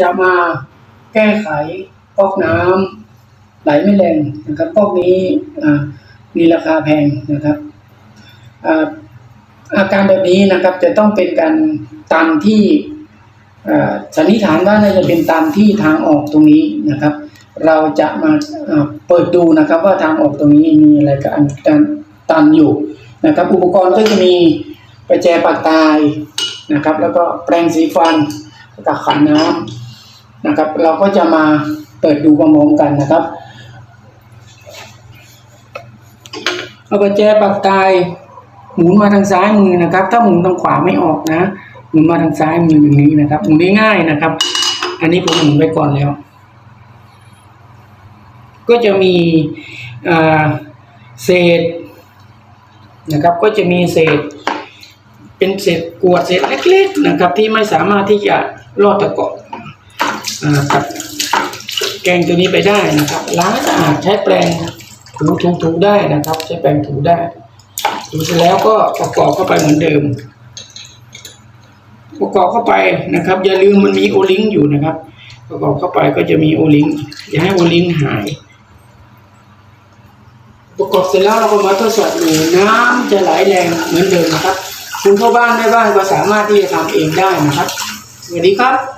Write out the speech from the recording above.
จะมาแก้ไขก๊อกน้ำไหลไม่แรงนะครับก๊อกนี้มีราคาแพงนะครับอาอาการแบบนี้นะครับจะต้องเป็นการตันที่อ่าสันนิษฐานว่าน่าจะเป็นตันที่ทางออกตรงนี้นะครับ เราจะมาาเปิดดูนะครับว่าทางออกตรงนี้มีอะไรกันกันตันอยู่นะครับ อุปกรณ์ก็จะมีประแจปากตายนะครับ แล้วก็แปรงสีฟันแล้วก็ขันน้ำ นะครับ เราก็จะมาเปิดดูพร้อมๆกันนะครับเอาประแจปากตายหมุนมาทางซ้ายมือนะครับ ถ้าหมุนทางขวาไม่ออกนะหมุนมาทางซ้ายมืออย่างนี้นะครับหมุนง่ายๆนะครับ อันนี้ผมหมุนไว้ก่อนแล้ว ก็จะมีเศษนะครับ ก็จะมีเศษ เป็นเศษกวดเศษเล็ก ๆนะครับ ที่ไม่สามารถที่จะรอดตะเกาะอ่ากับ แกงตัวนี้ไปได้นะครับล้างให้สะอาดใช้แปรงถูถูถูได้นะครับ ใช้แปรงถูได้ถูเสร็จแล้วก็ประกอบเข้าไปเหมือนเดิม ประกอบเข้าไปนะครับ อย่าลืมมันมีโอลิงอยู่นะครับ ประกอบเข้าไปก็จะมีโอลิงอย่าให้โอลิงหายประกอบเสร็จแล้วเราก็มาทดสอบดูน้ำจะไหลแรงเหมือนเดิมนะครับ คุณพ่อบ้านแม่บ้านก็สามารถที่จะทำเองได้นะครับ สวัสดีครับ